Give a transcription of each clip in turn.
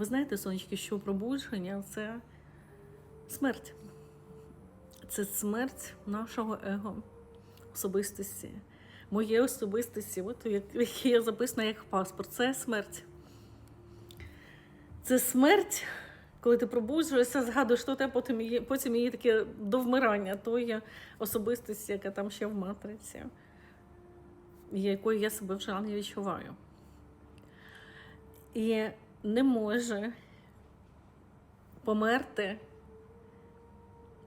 Ви знаєте, сонечки, що пробудження це смерть. Це смерть нашого его, особистості. Моє особистості, от, як- яке є записано як паспорт, це смерть. Це смерть, коли ти пробуджуєшся, згадуєш, що те, потім є, потім є таке до вмирання тої особистості, яка там ще в матриці, якою я себе вже не відчуваю. І не може померти.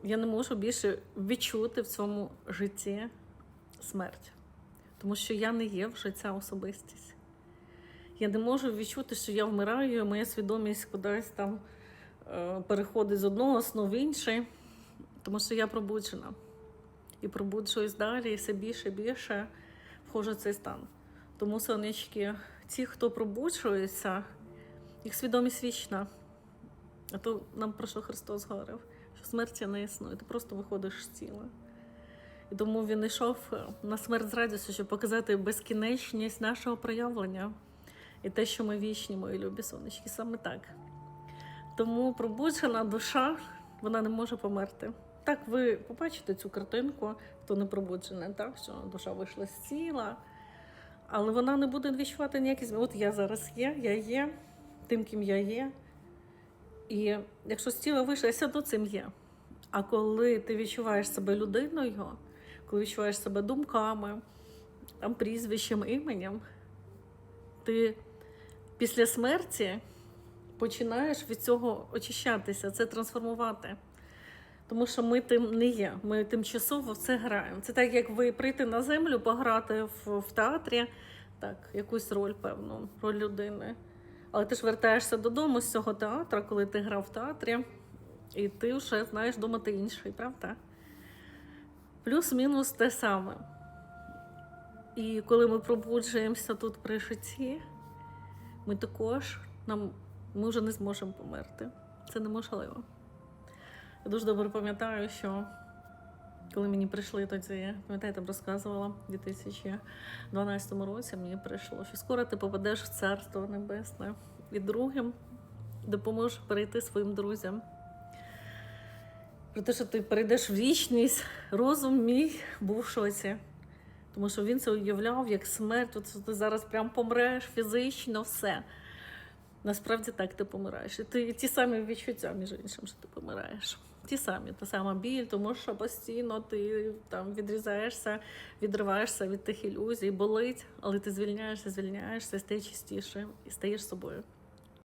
Я не можу більше відчути в цьому житті смерть. Тому що я не є вже ця особистість. Я не можу відчути, що я вмираю, і моя свідомість кудись там е, переходить з одного сну в інший, тому що я пробуджена. І пробуджуюсь далі, і все більше і більше входжу в цей стан. Тому, сонечки, ті, хто пробуджується, їх свідомість вічна. А то нам про що Христос говорив, що смерті не існує, ти просто виходиш з тіла. І тому він йшов на смерть з радістю, щоб показати безкінечність нашого проявлення і те, що ми вічні, мої любі сонечки, саме так. Тому пробуджена душа, вона не може померти. Так, ви побачите цю картинку, хто не пробуджений, так, що душа вийшла з тіла, але вона не буде відчувати ніякі зміни. От я зараз є, я є тим, ким я є. І якщо з тіла вийшла, я все одно цим є. А коли ти відчуваєш себе людиною, коли відчуваєш себе думками, там, прізвищем, іменем, ти після смерті починаєш від цього очищатися, це трансформувати. Тому що ми тим не є. Ми тимчасово в це граємо. Це так, як ви прийти на землю, пограти в, в театрі, так, якусь роль, певну, роль людини. Але ти ж вертаєшся додому з цього театру, коли ти грав в театрі, і ти вже знаєш дома ти інший, правда? Плюс-мінус те саме. І коли ми пробуджуємося тут при житті, ми також нам, ми вже не зможемо померти. Це неможливо. Я дуже добре пам'ятаю, що коли мені прийшли тоді, пам'ятаєте, розказувала в 2012 році, мені прийшло, що скоро ти попадеш в Царство Небесне і другим допоможеш перейти своїм друзям. Про те, що ти перейдеш в вічність, розум мій був в шоці. Тому що він це уявляв як смерть, от ти зараз прям помреш фізично, все. Насправді так ти помираєш. І ти ті самі відчуття, між іншим, що ти помираєш. Ті самі, та сама біль, тому що постійно ти там відрізаєшся, відриваєшся від тих ілюзій, болить, але ти звільняєшся, звільняєшся, стає чистіше і стаєш собою.